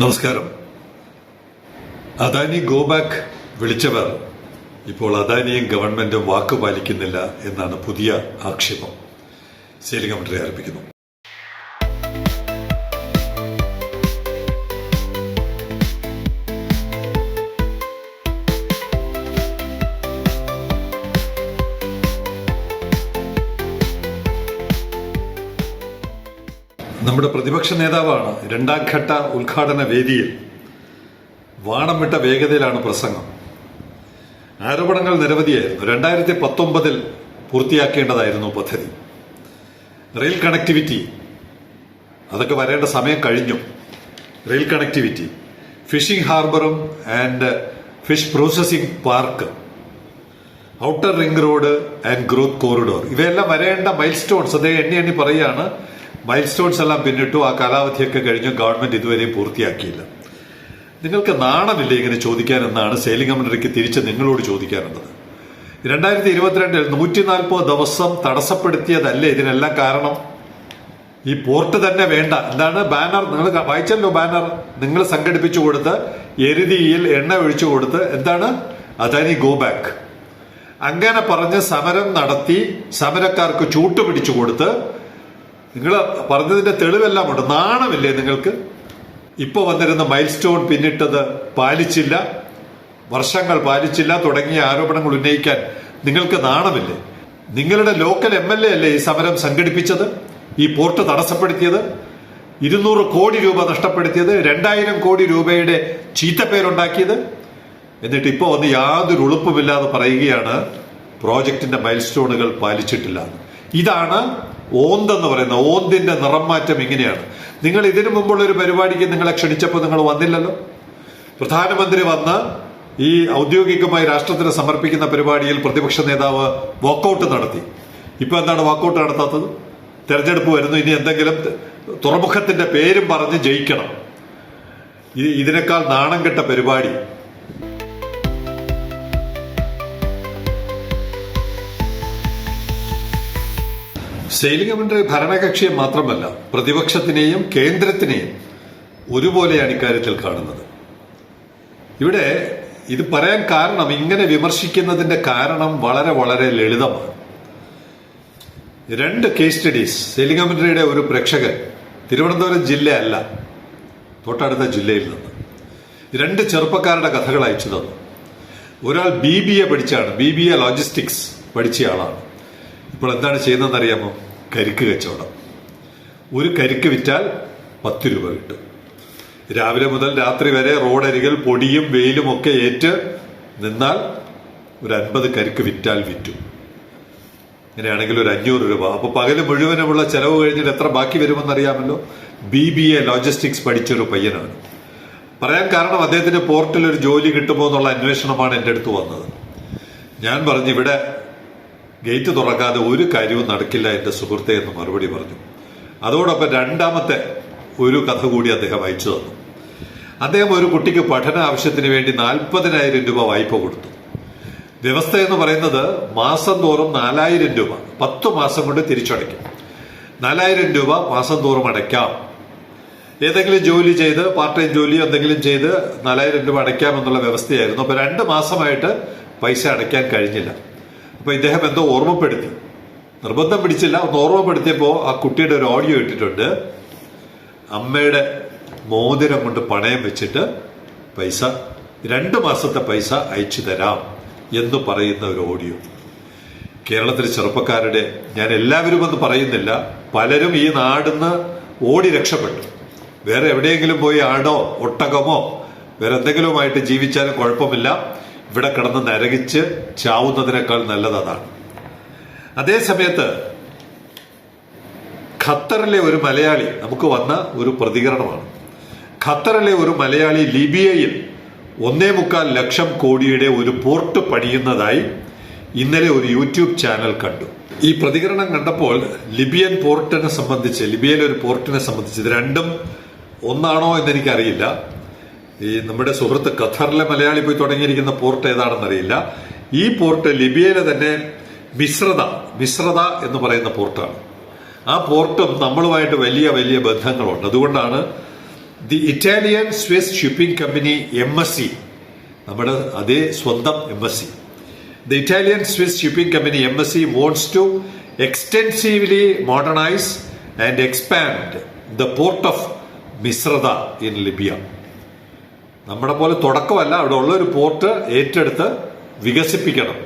നമസ്കാരം. Adani go back വിളിച്ചവർ. ഇപ്പോൾ അദാനിയും ഗവൺമെന്റും വാക്ക് പാലിക്കുന്നില്ല എന്നാണ് പുതിയ ആക്ഷേപം. സേലിംഗ് കമന്ററി ആരംഭിക്കുന്നു. നമ്മുടെ പ്രതിപക്ഷ നേതാവാണ് രണ്ടാം ഘട്ട ഉദ്ഘാടന വേദിയിൽ വാണം വിട്ട വേഗതയിലാണ് പ്രസംഗം. ആരോപണങ്ങൾ നിരവധിയായിരുന്നു. രണ്ടായിരത്തി പത്തൊമ്പതിൽ പൂർത്തിയാക്കേണ്ടതായിരുന്നു പദ്ധതി. റെയിൽ കണക്ടിവിറ്റി അതൊക്കെ വരേണ്ട സമയം കഴിഞ്ഞു. Rail connectivity fishing ഹാർബറും and fish processing park outer ring road and growth corridor ഇവയെല്ലാം വരേണ്ട മൈൽ സ്റ്റോൺസ് അദ്ദേഹം എണ്ണി എണ്ണി പറയുകയാണ്. മൈൽ സ്റ്റോൺസ് എല്ലാം പിന്നിട്ടു ആ കാലാവധിയൊക്കെ കഴിഞ്ഞു ഗവൺമെന്റ് ഇതുവരെയും പൂർത്തിയാക്കിയില്ല. നിങ്ങൾക്ക് നാണമില്ലേ ഇങ്ങനെ ചോദിക്കാനെന്നാണ് സെയിലിംഗ് കമ്മിറ്റിക്ക് തിരിച്ച് നിങ്ങളോട് ചോദിക്കാനുള്ളത്. രണ്ടായിരത്തി ഇരുപത്തിരണ്ടിൽ നൂറ്റി നാൽപ്പത് ദിവസം തടസ്സപ്പെടുത്തിയതല്ലേ ഇതിനെല്ലാം കാരണം? ഈ പോർട്ട് തന്നെ വേണ്ട. എന്താണ്? ബാനർ നിങ്ങൾ വായിച്ചല്ലോ ബാനർ നിങ്ങൾ സംഘടിപ്പിച്ചു കൊടുത്ത് എരുതിയിൽ എണ്ണ ഒഴിച്ചു കൊടുത്ത് എന്താണ്? അദാനി ഗോ ബാക്ക് അങ്ങനെ പറഞ്ഞ് സമരം നടത്തി സമരക്കാർക്ക് ചൂട്ടുപിടിച്ചു കൊടുത്ത് നിങ്ങൾ പറഞ്ഞതിന്റെ തെളിവെല്ലാം ഉണ്ട്. നാണമില്ലേ നിങ്ങൾക്ക്? ഇപ്പൊ വന്നിരുന്ന മൈൽ സ്റ്റോൺ പിന്നിട്ടത് പാലിച്ചില്ല. വർഷങ്ങൾ പാലിച്ചില്ല. തുടങ്ങിയ ആരോപണങ്ങൾ ഉന്നയിക്കാൻ നിങ്ങൾക്ക് നാണമില്ലേ? നിങ്ങളുടെ ലോക്കൽ എം എൽ എ അല്ലേ ഈ സമരം സംഘടിപ്പിച്ചത്? ഈ പോർട്ട് തടസ്സപ്പെടുത്തിയത്? ഇരുന്നൂറ് കോടി രൂപ നഷ്ടപ്പെടുത്തിയത്? രണ്ടായിരം കോടി രൂപയുടെ ചീത്തപ്പേരുണ്ടാക്കിയത്? എന്നിട്ട് ഇപ്പോൾ വന്ന് യാതൊരു ഉളുപ്പുമില്ലാതെ പറയുകയാണ് പ്രോജക്റ്റിന്റെ മൈൽ സ്റ്റോണുകൾ പാലിച്ചിട്ടില്ല. ഇതാണ് ഓന്തെന്ന് പറയുന്ന ഓന്തിന്റെ നിറം മാറ്റം ഇങ്ങനെയാണ്. നിങ്ങൾ ഇതിനു മുമ്പുള്ള ഒരു പരിപാടിക്ക് നിങ്ങളെ ക്ഷണിച്ചപ്പോൾ നിങ്ങൾ വന്നില്ലല്ലോ? പ്രധാനമന്ത്രി വന്ന് ഈ ഔദ്യോഗികമായി രാഷ്ട്രത്തിന് സമർപ്പിക്കുന്ന പരിപാടിയിൽ പ്രതിപക്ഷ നേതാവ് വാക്കൌട്ട് നടത്തി. ഇപ്പൊ എന്താണ് വാക്കൌട്ട് നടത്താത്തത്? തെരഞ്ഞെടുപ്പ് വരുന്നു ഇനി എന്തെങ്കിലും തുറമുഖത്തിന്റെ പേരും പറഞ്ഞ് ജയിക്കണം. ഇതിനേക്കാൾ നാണം കെട്ട പരിപാടി. സെയിലിംഗ് കമന്ററി ഭരണകക്ഷിയെ മാത്രമല്ല പ്രതിപക്ഷത്തിനെയും കേന്ദ്രത്തിനെയും ഒരുപോലെയാണ് ഇക്കാര്യത്തിൽ കാണുന്നത്. ഇവിടെ ഇത് പറയാൻ കാരണം ഇങ്ങനെ വിമർശിക്കുന്നതിന്റെ കാരണം വളരെ വളരെ ലളിതമാണ്. രണ്ട് കേസ് സ്റ്റഡീസ് സെയിലിംഗ് ഒരു പ്രേക്ഷകൻ തിരുവനന്തപുരം ജില്ലയല്ല തൊട്ടടുത്ത ജില്ലയിൽ നിന്ന് രണ്ട് ചെറുപ്പക്കാരുടെ കഥകൾ അയച്ചു തന്നു. ഒരാൾ ബി ബി എ പഠിച്ചാണ് ബി ബി എ ലോജിസ്റ്റിക്സ് പഠിച്ച ആളാണ് ഇപ്പോൾ എന്താണ് ചെയ്യുന്നതെന്ന് അറിയാമോ കരിക്ക് കച്ചവടം. ഒരു കരിക്ക് വിറ്റാൽ പത്ത് രൂപ കിട്ടും. രാവിലെ മുതൽ രാത്രി വരെ റോഡരികിൽ പൊടിയും വെയിലും ഒക്കെ ഏറ്റ് നിന്നാൽ ഒരു അൻപത് കരിക്ക് വിറ്റാൽ വിറ്റു. ഇങ്ങനെയാണെങ്കിൽ ഒരു അഞ്ഞൂറ് രൂപ. അപ്പൊ പകൽ മുഴുവനുമുള്ള ചെലവ് കഴിഞ്ഞിട്ട് എത്ര ബാക്കി വരുമെന്നറിയാമല്ലോ? ബി ബി എ ലോജിസ്റ്റിക്സ് പഠിച്ചൊരു പയ്യനാണ്. പറയാൻ കാരണം അദ്ദേഹത്തിന്റെ പോർട്ടിൽ ഒരു ജോലി കിട്ടുമോ എന്നുള്ള അന്വേഷണമാണ് എന്റെ അടുത്ത് വന്നത്. ഞാൻ പറഞ്ഞു ഇവിടെ ഗേറ്റ് തുറക്കാതെ ഒരു കാര്യവും നടക്കില്ല എന്റെ സുഹൃത്തെ എന്ന് മറുപടി പറഞ്ഞു. അതോടൊപ്പം രണ്ടാമത്തെ ഒരു കഥ കൂടി അദ്ദേഹം അയച്ചു തന്നു. അദ്ദേഹം ഒരു കുട്ടിക്ക് പഠന ആവശ്യത്തിന് വേണ്ടി നാൽപ്പതിനായിരം രൂപ വായ്പ കൊടുത്തു. വ്യവസ്ഥ എന്ന് പറയുന്നത് മാസം തോറും നാലായിരം രൂപ പത്തു മാസം കൊണ്ട് തിരിച്ചടയ്ക്കും. നാലായിരം രൂപ മാസം തോറും അടയ്ക്കാം. ഏതെങ്കിലും ജോലി ചെയ്ത് പാർട്ട് ടൈം ജോലി എന്തെങ്കിലും ചെയ്ത് നാലായിരം രൂപ അടയ്ക്കാം എന്നുള്ള വ്യവസ്ഥയായിരുന്നു. അപ്പൊ രണ്ട് മാസമായിട്ട് പൈസ അടയ്ക്കാൻ കഴിഞ്ഞില്ല. അപ്പൊ ഇദ്ദേഹം എന്തോ ഓർമ്മപ്പെടുത്തി. നിർബന്ധം പിടിച്ചില്ല. ഒന്ന് ഓർമ്മപ്പെടുത്തിയപ്പോ ആ കുട്ടിയുടെ ഒരു ഓഡിയോ ഇട്ടിട്ടുണ്ട്. അമ്മയുടെ മോതിരം കൊണ്ട് പണയം വെച്ചിട്ട് പൈസ രണ്ട് മാസത്തെ പൈസ അയച്ചു തരാം എന്ന് പറയുന്ന ഒരു ഓഡിയോ കേരളത്തിലെ ചെറുപ്പക്കാരുടെ ഞാൻ എല്ലാവരും എന്ന് പറയുന്നില്ല. പലരും ഈ നാടിന്ന് ഓടി രക്ഷപ്പെട്ടു. വേറെ എവിടെയെങ്കിലും പോയി ആടോ ഒട്ടകമോ വേറെ എന്തെങ്കിലുമായിട്ട് ജീവിച്ചാലും കുഴപ്പമില്ല. ഇവിടെ കിടന്ന് നരകിച്ച് ചാവുന്നതിനേക്കാൾ നല്ലത് അതാണ് അതേ സമയത്ത് ഖത്തറിലെ ഒരു മലയാളി നമുക്ക് വന്ന ഒരു പ്രതികരണമാണ്. ഖത്തറിലെ ഒരു മലയാളി ലിബിയയിൽ ഒന്നേ മുക്കാൽ ലക്ഷം കോടിയുടെ ഒരു പോർട്ട് പണിയുന്നതായി ഇന്നലെ ഒരു യൂട്യൂബ് ചാനൽ കണ്ടു. ഈ പ്രതികരണം കണ്ടപ്പോൾ ലിബിയൻ പോർട്ടിനെ സംബന്ധിച്ച് ലിബിയയിലെ ഒരു പോർട്ടിനെ സംബന്ധിച്ച് ഇത് രണ്ടും ഒന്നാണോ എന്ന് എനിക്കറിയില്ല. ഈ നമ്മുടെ സുഹൃത്ത് ഖത്തറിലെ മലയാളി പോയി തുടങ്ങിയിരിക്കുന്ന പോർട്ട് ഏതാണെന്നറിയില്ല. ഈ പോർട്ട് ലിബിയയിലെ തന്നെ മിശ്രത മിശ്രത എന്ന് പറയുന്ന പോർട്ടാണ്. ആ പോർട്ടും നമ്മളുമായിട്ട് വലിയ വലിയ ബന്ധങ്ങളുണ്ട്. അതുകൊണ്ടാണ് the Italian Swiss shipping company M S C നമ്മുടെ അതേ സ്വന്തം M S C the Italian Swiss shipping company M S C wants to extensively modernise and expand the port of Misrata in Libya നമ്മുടെ പോലെ തുടക്കമല്ല അവിടെ ഉള്ള ഒരു port ഏറ്റെടുത്ത് വികസിപ്പിക്കണം.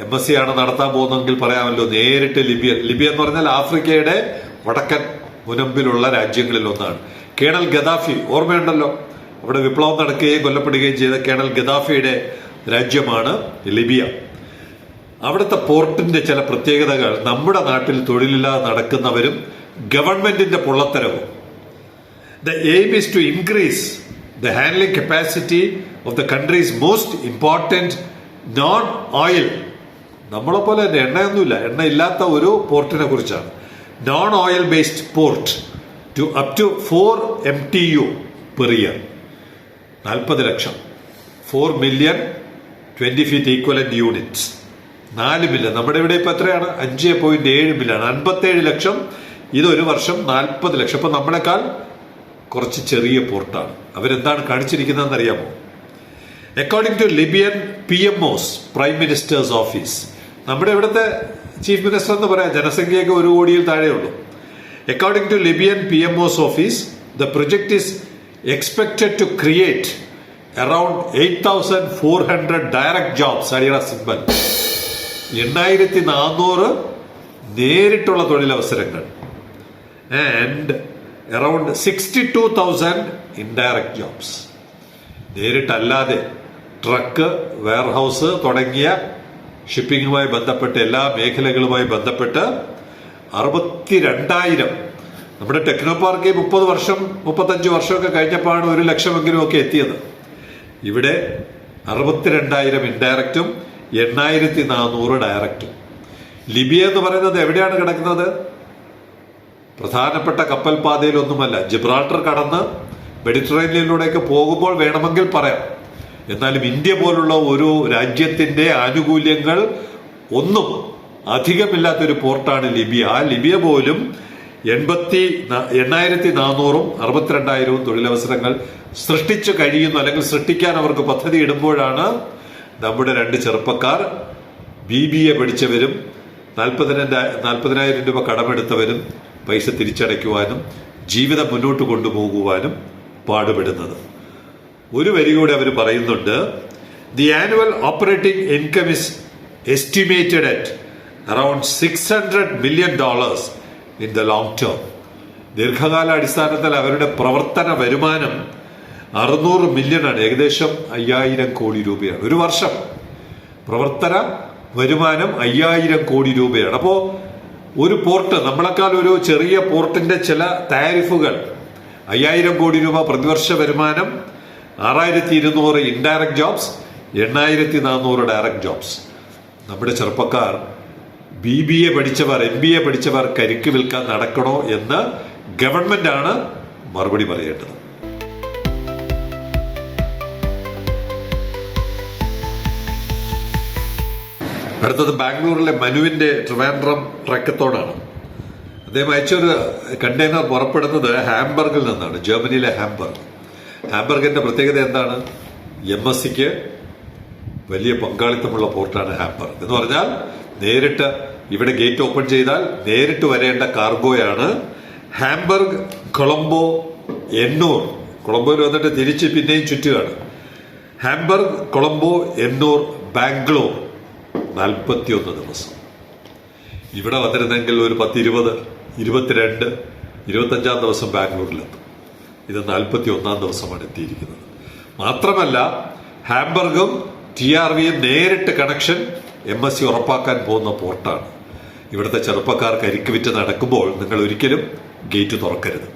എം എസ് സി ആണ് നടത്താൻ പോകുന്നതെങ്കിൽ പറയാമല്ലോ നേരിട്ട് ലിബിയ ലിബിയ എന്ന് പറഞ്ഞാൽ ആഫ്രിക്കയുടെ വടക്കൻ മുനമ്പിലുള്ള രാജ്യങ്ങളിൽ ഒന്നാണ്. കേണൽ ഗദാഫി ഓർമ്മയുണ്ടല്ലോ? അവിടെ വിപ്ലവം നടക്കുകയും കൊല്ലപ്പെടുകയും ചെയ്ത കേണൽ ഗദാഫിയുടെ രാജ്യമാണ് ലിബിയ. അവിടുത്തെ പോർട്ടിന്റെ ചില പ്രത്യേകതകൾ നമ്മുടെ നാട്ടിൽ തൊഴിലില്ലാതെ നടക്കുന്നവരും ഗവൺമെന്റിന്റെ പൊള്ളത്തരവും. The aim is to increase the handling capacity of the country's most important non-oil നമ്മളെ പോലെ തന്നെ എണ്ണയൊന്നുമില്ല. എണ്ണ ഇല്ലാത്ത ഒരു പോർട്ടിനെ കുറിച്ചാണ്. Non oil based port to up to four M T U per year നാൽപ്പത് ലക്ഷം. Four million twenty feet equivalent units നാല് മില്യൺ നമ്മുടെ ഇവിടെ ഇപ്പൊ എത്രയാണ്? അഞ്ച് പോയിന്റ് ഏഴ് മില്യൺ അൻപത്തേഴ് ലക്ഷം. ഇതൊരു വർഷം നാൽപ്പത് ലക്ഷം. അപ്പൊ നമ്മളെക്കാൾ കുറച്ച് ചെറിയ പോർട്ടാണ്. അവരെന്താണ് കാണിച്ചിരിക്കുന്നതെന്ന് അറിയാമോ according to Libyan P M O's prime minister's office നമ്മുടെ ഇവിടുത്തെ ചീഫ് മിനിസ്റ്റർ എന്ന് പറയാം ജനസംഖ്യയൊക്കെ ഒരു കോടിയിൽ താഴെയുള്ളൂ. According to Libyan P M O's office the project is expected to create around eight thousand four hundred direct jobs അടിയറ സിമ്പൽ എണ്ണായിരത്തി നാനൂറ് നേരിട്ടുള്ള തൊഴിലവസരങ്ങൾ. And around sixty two thousand indirect jobs നേരിട്ടല്ലാതെ truck warehouse തുടങ്ങിയ ഷിപ്പിങ്ങുമായി ബന്ധപ്പെട്ട് എല്ലാ മേഖലകളുമായി ബന്ധപ്പെട്ട് അറുപത്തിരണ്ടായിരം നമ്മുടെ ടെക്നോ പാർക്ക് മുപ്പത് വർഷം മുപ്പത്തഞ്ച് വർഷമൊക്കെ കഴിഞ്ഞപ്പോഴാണ് ഒരു ലക്ഷമെങ്കിലും ഒക്കെ എത്തിയത്. ഇവിടെ അറുപത്തിരണ്ടായിരം ഇൻഡയറക്റ്റും എണ്ണായിരത്തി നാനൂറ് ഡയറക്റ്റും ലിബിയ എന്ന് പറയുന്നത് എവിടെയാണ് കിടക്കുന്നത്? പ്രധാനപ്പെട്ട കപ്പൽ പാതയിലൊന്നുമല്ല ജിബ്രാൾട്ടർ കടന്ന് മെഡിറ്ററേനിയനിലൂടെയൊക്കെ പോകുമ്പോൾ വേണമെങ്കിൽ പറയാം. എന്നാലും ഇന്ത്യ പോലുള്ള ഒരു രാജ്യത്തിന്റെ ആനുകൂല്യങ്ങൾ ഒന്നും അധികമില്ലാത്തൊരു പോർട്ടാണ് ലിബിയ. ആ ലിബിയ പോലും എൺപത്തി എണ്ണായിരത്തി നാനൂറും അറുപത്തിരണ്ടായിരവും തൊഴിലവസരങ്ങൾ സൃഷ്ടിച്ചു കഴിയുന്നു. അല്ലെങ്കിൽ സൃഷ്ടിക്കാൻ അവർക്ക് പദ്ധതി ഇടുമ്പോഴാണ് നമ്മുടെ രണ്ട് ചെറുപ്പക്കാർ ബി ബി എ പഠിച്ചവരും നാൽപ്പതിനായിരം നാൽപ്പതിനായിരം രൂപ കടമെടുത്തവരും പൈസ തിരിച്ചടയ്ക്കുവാനും ജീവിതം മുന്നോട്ട് കൊണ്ടുപോകുവാനും പാടുപെടുന്നത്. ഒരു വരി കൂടെ അവർ പറയുന്നുണ്ട് the annual operating income is estimated at around six hundred million dollars in the long term ദീർഘകാല അടിസ്ഥാനത്തിൽ അവരുടെ പ്രവർത്തന വരുമാനം അറുന്നൂറ് മില്യണാണ്. ഏകദേശം അയ്യായിരം കോടി രൂപയാണ്. ഒരു വർഷം പ്രവർത്തന വരുമാനം അയ്യായിരം കോടി രൂപയാണ്. അപ്പോ ഒരു പോർട്ട് നമ്മളെക്കാൾ ഒരു ചെറിയ പോർട്ടിന്റെ ചില താരിഫുകൾ. അയ്യായിരം കോടി രൂപ പ്രതിവർഷ വരുമാനം ആറായിരത്തി ഇരുന്നൂറ് ഇൻഡയറക്ട് ജോബ്സ് എണ്ണായിരത്തി നാനൂറ് ഡയറക്ട് ജോബ്സ് നമ്മുടെ ചെറുപ്പക്കാർ ബി ബി എ പഠിച്ചവർ എം ബി എ പഠിച്ചവർ കരിക്ക് വിൽക്കാൻ നടക്കണോ എന്ന് ഗവൺമെന്റാണ് മറുപടി പറയേണ്ടത്. അടുത്തത് ബാംഗ്ലൂരിലെ മനുവിന്റെ ട്രിവാൻഡ്രം ട്രക്കത്തോടാണ്. അദ്ദേഹം അയച്ചൊരു കണ്ടെയ്നർ പുറപ്പെടുന്നത് ഹാംബർഗിൽ നിന്നാണ് ജർമ്മനിയിലെ ഹാംബർഗ്. ഹാംബർഗിന്റെ പ്രത്യേകത എന്താണ്? എം എസ് സിക്ക് വലിയ പങ്കാളിത്തമുള്ള പോർട്ടാണ് ഹാംബർഗ്. എന്ന് പറഞ്ഞാൽ നേരിട്ട് ഇവിടെ ഗേറ്റ് ഓപ്പൺ ചെയ്താൽ നേരിട്ട് വരേണ്ട കാർഗോയാണ് ഹാംബർഗ് കൊളംബോ എണ്ണൂർ. കൊളംബോയിൽ വന്നിട്ട് തിരിച്ച് പിന്നെയും ചുറ്റുകയാണ്. ഹാംബർഗ് കൊളംബോ എണ്ണൂർ ബാംഗ്ലൂർ. നാൽപ്പത്തിയൊന്ന് ദിവസം. ഇവിടെ വന്നിരുന്നെങ്കിൽ ഒരു പത്തിരുപത് ഇരുപത്തിരണ്ട് ഇരുപത്തഞ്ചാം ദിവസം ബാംഗ്ലൂരിലെത്തും. ഇത് നാൽപ്പത്തി ഒന്നാം ദിവസമാണ് എത്തിയിരിക്കുന്നത്. മാത്രമല്ല ഹാംബർഗും ടി ആർ വിയും നേരിട്ട് കണക്ഷൻ എം എസ് സി ഉറപ്പാക്കാൻ പോകുന്ന പോർട്ടാണ്. ഇവിടുത്തെ ചെറുപ്പക്കാർക്ക് കരിക്ക് വിറ്റ് നടക്കുമ്പോൾ നിങ്ങൾ ഒരിക്കലും ഗേറ്റ് തുറക്കരുത്.